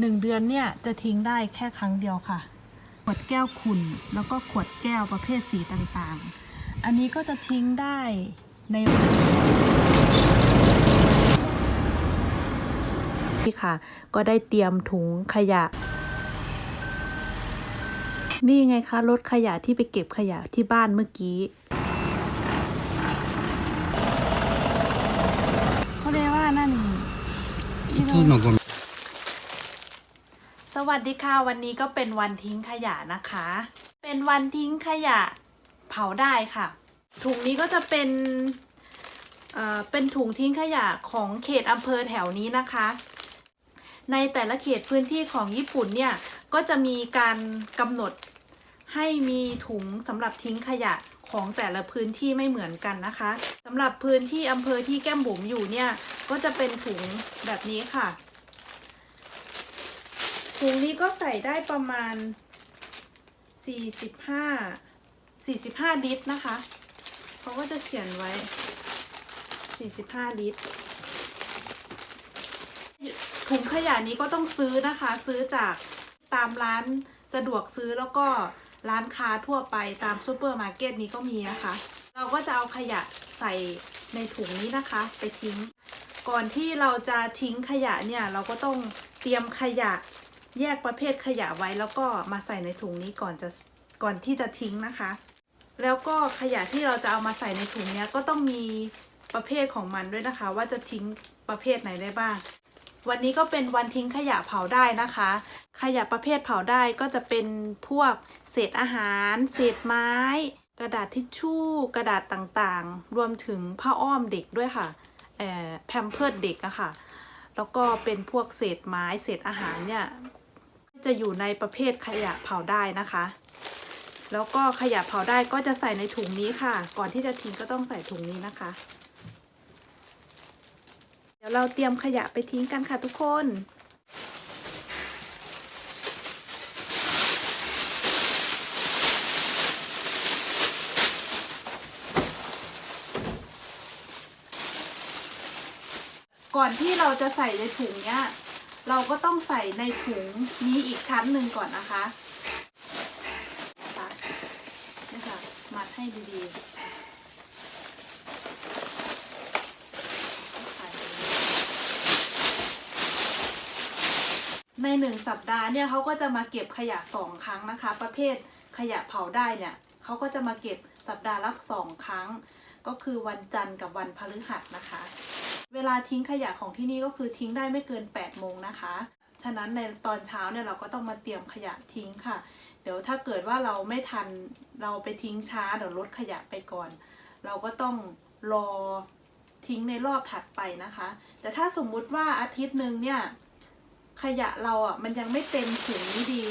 หนึ่งเดือนเนี่ยจะทิ้งได้แค่ครั้งเดียวค่ะ ขวดแก้วขุ่นแล้วก็ขวดแก้วประเภทสีต่างๆ อันนี้ก็จะทิ้งได้ในนี่ค่ะ ก็ได้เตรียมถุงขยะ นี่ไงคะรถขยะที่ไปเก็บขยะที่บ้านเมื่อกี้เขาเรียกว่านั่น วัสดีค่ะ วันนี้ก็เป็นวันทิ้งขยะนะคะ เป็นวันทิ้งขยะเผาได้ค่ะ ถุงนี้ก็จะเป็นเอ่อเป็นถุงทิ้งขยะของเขตอำเภอแถวนี้นะคะ ในแต่ละเขตพื้นที่ของญี่ปุ่นเนี่ยก็จะมีการกำหนดให้มีถุงสำหรับทิ้งขยะของแต่ละพื้นที่ไม่เหมือนกันนะคะสำหรับพื้นที่อำเภอที่แก้มบุ๋มอยู่เนี่ยก็จะเป็นถุงแบบนี้ค่ะ ถุงนี้ก็ใส่ได้ประมาณ 45 45 ลิตรนะคะเขาก็จะเขียนไว้ 45 ลิตร ถุงขยะนี้ก็ต้องซื้อนะคะ ซื้อจากตามร้านสะดวกซื้อแล้วก็ร้านค้าทั่วไปตามซูเปอร์มาร์เก็ตนี้ก็มีนะคะ เราก็จะเอาขยะใส่ในถุงนี้นะคะ ไปทิ้ง ก่อนที่เราจะทิ้งขยะเนี่ย เราก็ต้องเตรียมขยะ แยกประเภทขยะไว้แล้วก็มาใส่ในถุงนี้ก่อนจะก่อนที่จะทิ้งนะคะ แล้วก็ขยะที่เราจะเอามาใส่ในถุงเนี้ยก็ต้องมีประเภทของมันด้วยนะคะ ว่าจะทิ้งประเภทไหนได้บ้าง วันนี้ก็เป็นวันทิ้งขยะเผาได้นะคะ ขยะประเภทเผาได้ก็จะเป็นพวกเศษอาหาร เศษไม้ กระดาษทิชชู่ กระดาษต่างๆ รวมถึงผ้าอ้อมเด็กด้วยค่ะแออแพมเพิร์ดเด็กอะค่ะ แล้วก็เป็นพวกเศษไม้ เศษอาหารเนี่ย จะอยู่ในประเภทขยะเผาได้นะคะ แล้วก็ขยะเผาได้ก็จะใส่ในถุงนี้ค่ะ ก่อนที่จะทิ้งก็ต้องใส่ถุงนี้นะคะ เดี๋ยวเราเตรียมขยะไปทิ้งกันค่ะทุกคนก่อนที่เราจะใส่ในถุงเนี้ย เราก็ต้องใส่ในถุงนี้อีกชั้นหนึ่งก่อนนะคะนี่ค่ะมัดให้ดีๆในหนึ่งสัปดาห์เนี่ยเขาก็จะมาเก็บขยะสองครั้งนะคะ ประเภทขยะเผาได้เนี่ยเขาก็จะมาเก็บสัปดาห์ละสองครั้ง ก็คือวันจันทร์กับวันพฤหัสนะคะ เวลาทิ้งขยะของที่นี่ก็คือทิ้งได้ไม่เกิน 8 โมงนะคะ ฉะนั้นในตอนเช้าเนี่ยเราก็ต้องมาเตรียมขยะทิ้งค่ะ เดี๋ยวถ้าเกิดว่าเราไม่ทันเราไปทิ้งช้าเดี๋ยวลดขยะไปก่อน เราก็ต้องรอทิ้งในรอบถัดไปนะคะ แต่ถ้าสมมุติว่าอาทิตย์หนึ่งเนี่ยขยะเราอะมันยังไม่เต็มถุงนี้ดี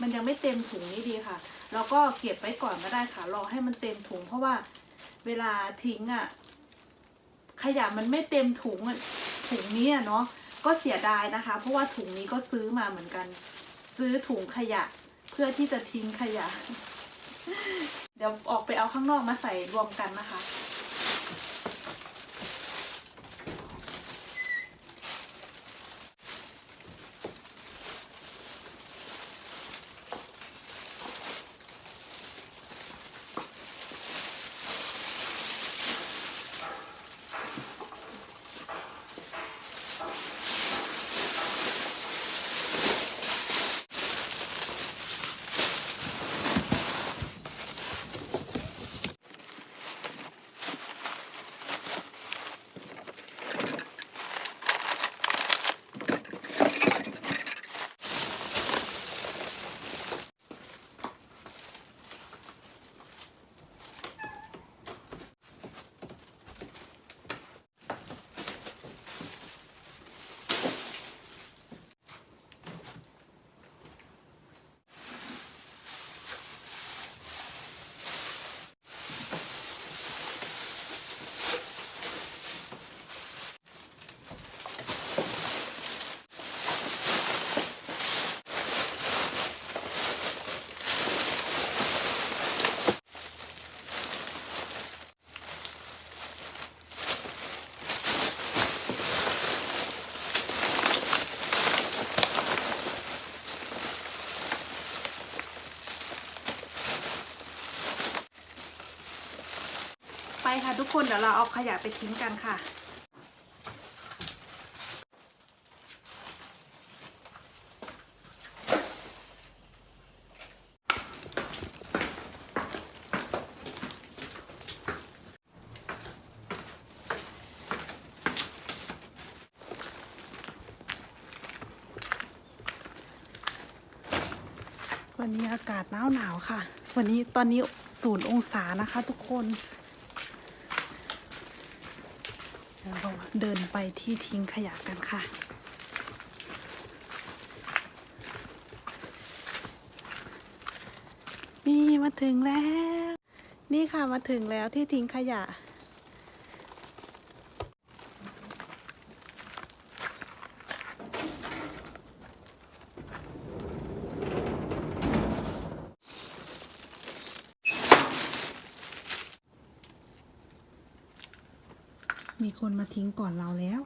มันยังไม่เต็มถุงนี้ดีค่ะ เราก็เก็บไว้ก่อนก็ได้ค่ะ รอให้มันเต็มถุงเพราะว่าเวลาทิ้งอะ ขยะมันไม่เต็มถุงถุงนี้เนาะก็เสียดายนะคะ เพราะว่าถุงนี้ก็ซื้อมาเหมือนกัน ซื้อถุงขยะเพื่อที่จะทิ้งขยะ เดี๋ยวออกไปเอาข้างนอกมาใส่รวมกันนะคะ ไปค่ะทุกคนเดี๋ยวเราเอาขยะไปทิ้งกันค่ะวันนี้อากาศหนาวหนาวค่ะ วันนี้ตอนนี้ศูนย์องศานะคะทุกคน เดี๋ยวเราเดินไปที่ทิ้งขยะกันค่ะ นี่มาถึงแล้ว นี่ค่ะมาถึงแล้วที่ทิ้งขยะ มีคนมาทิ้งก่อนเราแล้ว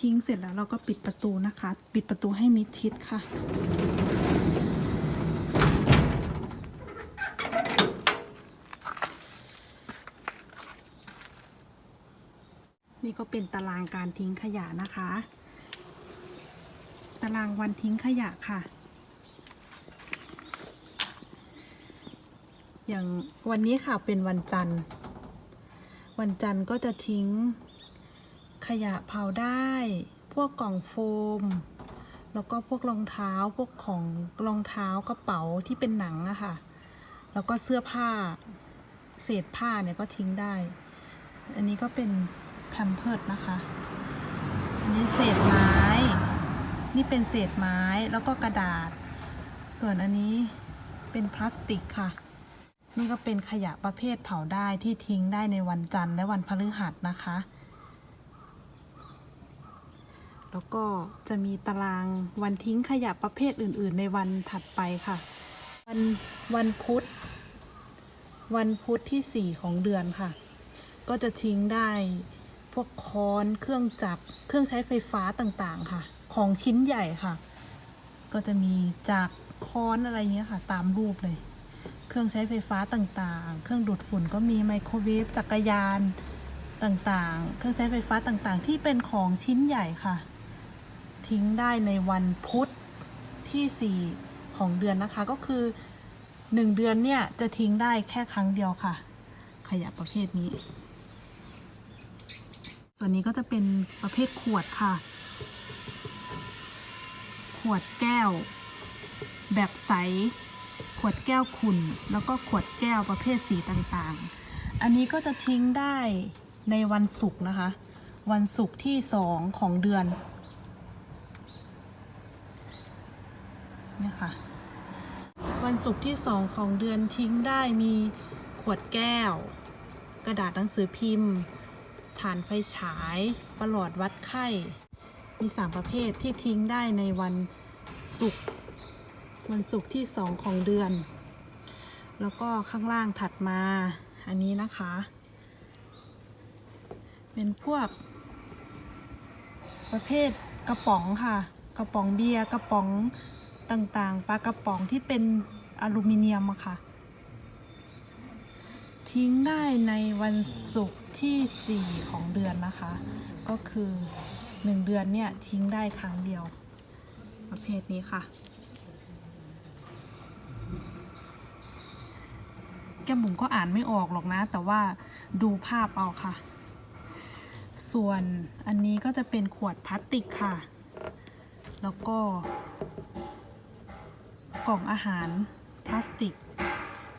ทิ้งเสร็จแล้วเราก็ปิดประตูนะคะ ปิดประตูให้มิดชิดค่ะ นี่ก็เป็นตารางการทิ้งขยะนะคะ ตารางวันทิ้งขยะค่ะอย่างวันนี้ค่ะเป็นวันจันทร์ วันจันทร์ก็จะทิ้ง ขยะเผาได้ พวกกล่องโฟม แล้วก็พวกรองเท้าพวกของรองเท้ากระเป๋าที่เป็นหนังอะค่ะ แล้วก็เสื้อผ้า เศษผ้าเนี่ยก็ทิ้งได้ อันนี้ก็เป็นแพมเพิร์ดนะคะอันนี้เศษไม้ นี่เป็นเศษไม้แล้วก็กระดาษ ส่วนอันนี้เป็นพลาสติกค่ะ นี่ก็เป็นขยะประเภทเผาได้ที่ทิ้งได้ในวันจันทร์และวันพฤหัสนะคะ แล้วก็จะมีตารางวันทิ้งขยะประเภทอื่น ๆ ในวันถัดไปค่ะ วันวันพุธ วันพุธที่สี่ของเดือนค่ะ ก็จะทิ้งได้พวกค้อน เครื่องจักร เครื่องใช้ไฟฟ้าต่างๆค่ะ ของชิ้นใหญ่ค่ะ ก็จะมีจากค้อนอะไรเงี้ยค่ะ ตามรูปเลย เครื่องใช้ไฟฟ้าต่างๆ เครื่องดูดฝุ่นก็มีไมโครเวฟจักรยานต่างๆ เครื่องใช้ไฟฟ้าต่างๆ ที่เป็นของชิ้นใหญ่ค่ะ ทิ้งได้ในวันพุธที่ 4 ของเดือนนะคะก็คือ 1 เดือนเนี่ยจะทิ้งได้แค่ครั้งเดียวค่ะ ขยะประเภทนี้ ส่วนนี้ก็จะเป็นประเภทขวดค่ะ ขวดแก้ว แบบใส ขวดแก้วขุ่นแล้วก็ขวดแก้วประเภทสีต่างๆ อันนี้ก็จะทิ้งได้ในวันศุกร์นะคะ วันศุกร์ที่สองของเดือนนี่ค่ะวันศุกร์ที่สองของเดือนทิ้งได้มีขวดแก้ว กระดาษหนังสือพิมพ์ ฐานไฟฉายประหลอดวัดไข้ มีสามประเภทที่ทิ้งได้ในวันศุกร์ วันศุกร์ที่สองของเดือน แล้วก็ข้างล่างถัดมาอันนี้นะคะ เป็นพวก ประเภทกระป๋องค่ะ กระป๋องเบียร์กระป๋องต่างๆปลากระป๋องที่เป็นอลูมิเนียมอะค่ะ ทิ้งได้ในวันศุกร์ที่ 4 ของเดือนนะคะ ก็คือ 1 เดือนเนี่ย ทิ้งได้ครั้งเดียว ประเภทนี้ค่ะ แก้ มบุ๋มก็อ่านไม่ออกหรอกนะ แต่ว่าดูภาพเอาค่ะ ส่วนอันนี้ก็จะเป็นขวดพลาสติกค่ะ แล้วก็ กล่องอาหารพลาสติก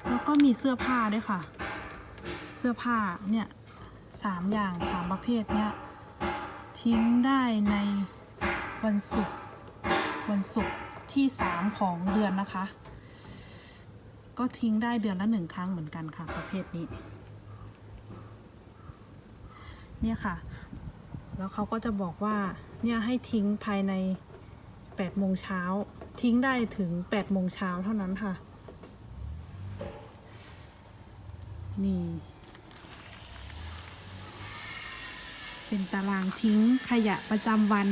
แล้วก็มีเสื้อผ้าด้วยค่ะ เสื้อผ้าเนี่ยสามอย่างสามประเภทเนี่ยทิ้งได้ในวันศุกร์วันศุกร์ที่สามของเดือนนะคะ ก็ทิ้งได้เดือนละหนึ่งครั้งเหมือนกันค่ะ ประเภทนี้ เนี่ยค่ะ แล้วเขาก็จะบอกว่า เนี่ยให้ทิ้งภายใน8โมงเช้า ทิ้งได้ถึง8โมงเช้าเท่านั้นค่ะ นี่ เป็นตารางทิ้งขยะประจำวัน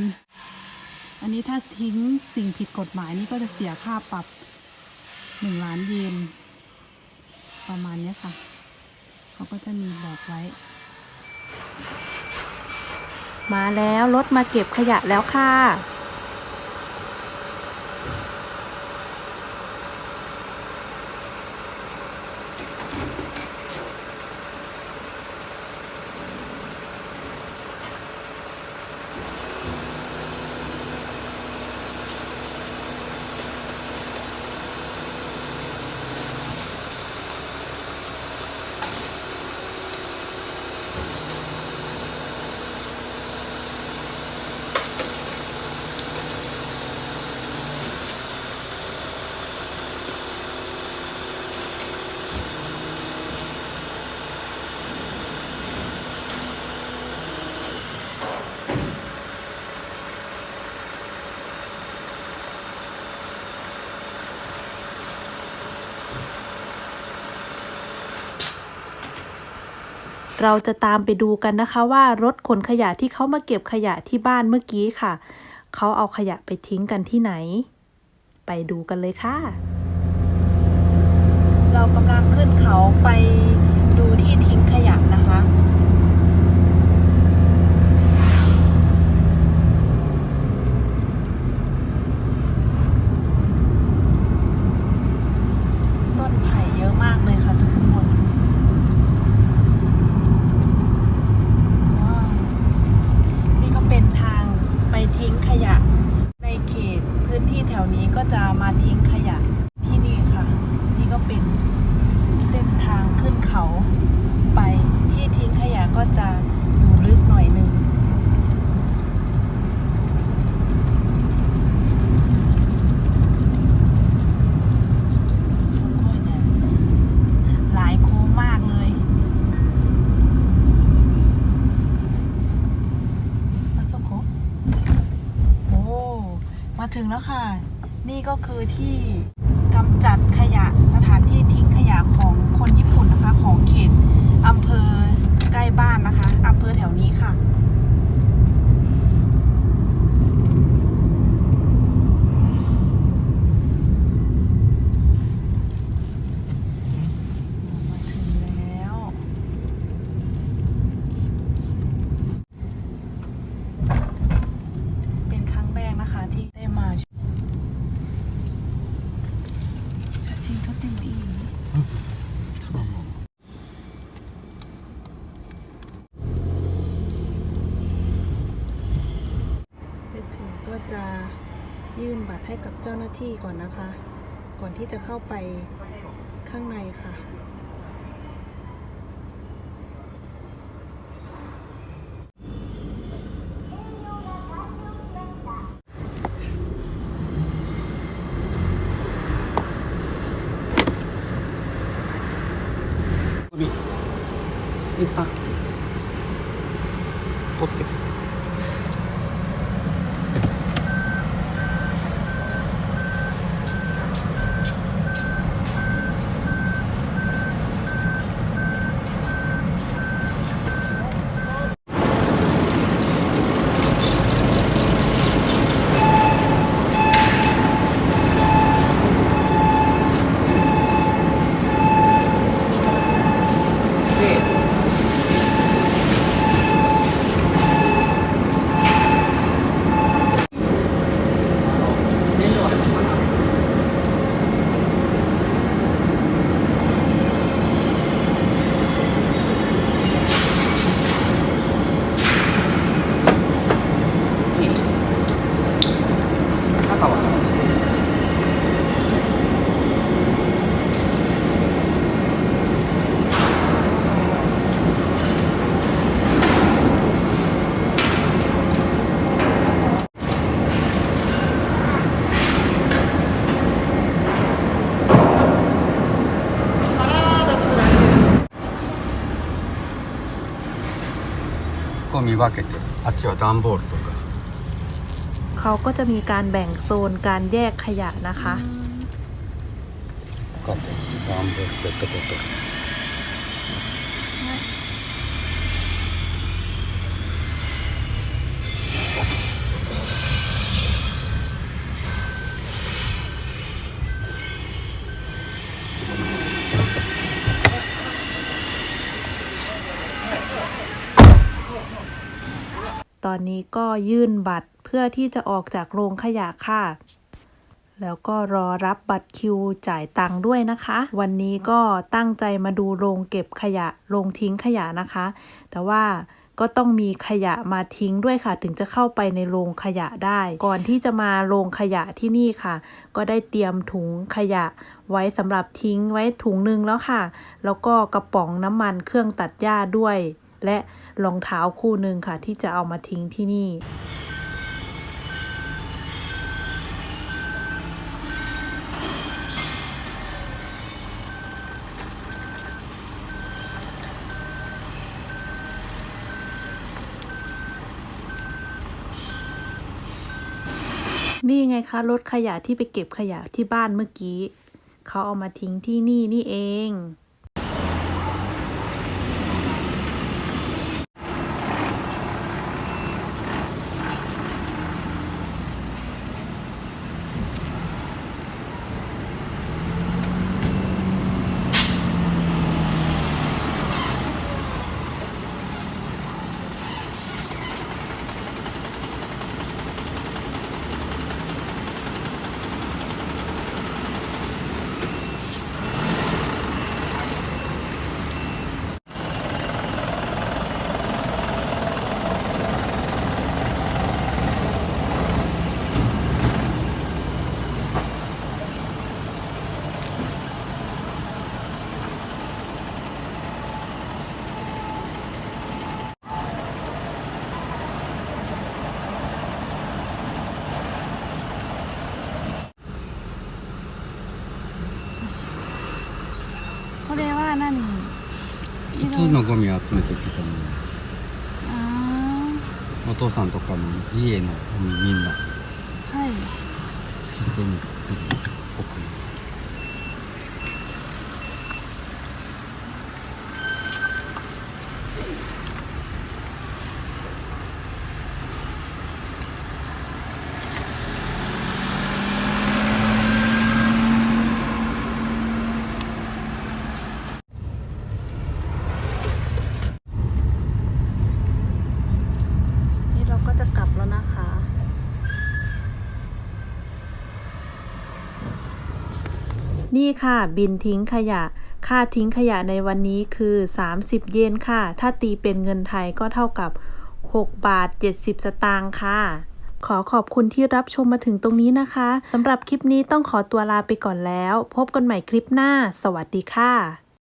อันนี้ถ้าทิ้งสิ่งผิดกฎหมายนี่ก็จะเสียค่าปรับ หนึ่งล้านเยนประมาณนี้ค่ะ เขาก็จะมีบอกไว้ มาแล้วรถมาเก็บขยะแล้วค่ะ เราจะตามไปดูกันนะคะว่ารถขนขยะที่เขามาเก็บขยะที่บ้านเมื่อกี้ค่ะ เขาเอาขยะไปทิ้งกันที่ไหน ไปดูกันเลยค่ะ เรากำลังขึ้นเขาไปดูที่ทิ้งขยะนะคะ ต้นไผ่เยอะมากเลยค่ะทุกคน ว้าวนี่ก็เป็นทางไปทิ้งขยะ ในเขตพื้นที่แถวนี้ก็จะมาทิ้งขยะที่นี่ค่ะ นี่ก็เป็นเส้นทางขึ้นเขาไปที่ทิ้งขยะ ก็จะอยู่ลึกหน่อยหนึงสุดยอดเนี่ยหลายโค้งมากเลยมาสโคโอ้มาถึงแล้วค่ะ นี่ก็คือที่กำจัดขยะสถานที่ทิ้งขยะของคนญี่ปุ่นนะคะ ของเขตอำเภอใกล้บ้านนะคะอำเภอแถว นี้ค่ะ ก็จะยื่นบัตรให้กับเจ้าหน้าที่ก่อนนะคะ ก่อนที่จะเข้าไปข้างในค่ะ ゴミ分けてあっちは段ボールとか เขาก็จะมีการแบ่งโซนการแยกขยะนะคะ こうやって段ボールペットボトル อนนี้ก็ยื่นบัตรเพื่อที่จะออกจากโรงขยะค่ะ แล้วก็รอรับบัตรคิวจ่ายตังค์ด้วยนะคะ วันนี้ก็ตั้งใจมาดูโรงเก็บขยะ โรงทิ้งขยะนะคะ แต่ว่าก็ต้องมีขยะมาทิ้งด้วยค่ะ ถึงจะเข้าไปในโรงขยะได้ ก่อนที่จะมาโรงขยะที่นี่ค่ะ ก็ได้เตรียมถุงขยะ ไว้สำหรับทิ้งไว้ถุงหนึ่งแล้วค่ะ แล้วก็กระป๋องน้ำมันเครื่องตัดหญ้าด้วย และรองเท้าคู่หนึ่งค่ะ ที่จะเอามาทิ้งที่นี่นี่ไงคะรถขยะที่ไปเก็บขยะที่บ้านเมื่อกี้ เขาเอามาทิ้งที่นี่นี่เอง これは何？いつのゴミを集めてきたの。あお父さんとかも家のゴミみんな。あはい。捨てに来る奥に นี่ค่ะ บินทิ้งขยะ ค่าทิ้งขยะในวันนี้คือ 30 เยนค่ะ ถ้าตีเป็นเงินไทยก็เท่ากับ 6 บาท 70 สตางค์ค่ะ ขอขอบคุณที่รับชมมาถึงตรงนี้นะคะสำหรับคลิปนี้ต้องขอตัวลาไปก่อนแล้ว พบกันใหม่คลิปหน้า สวัสดีค่ะ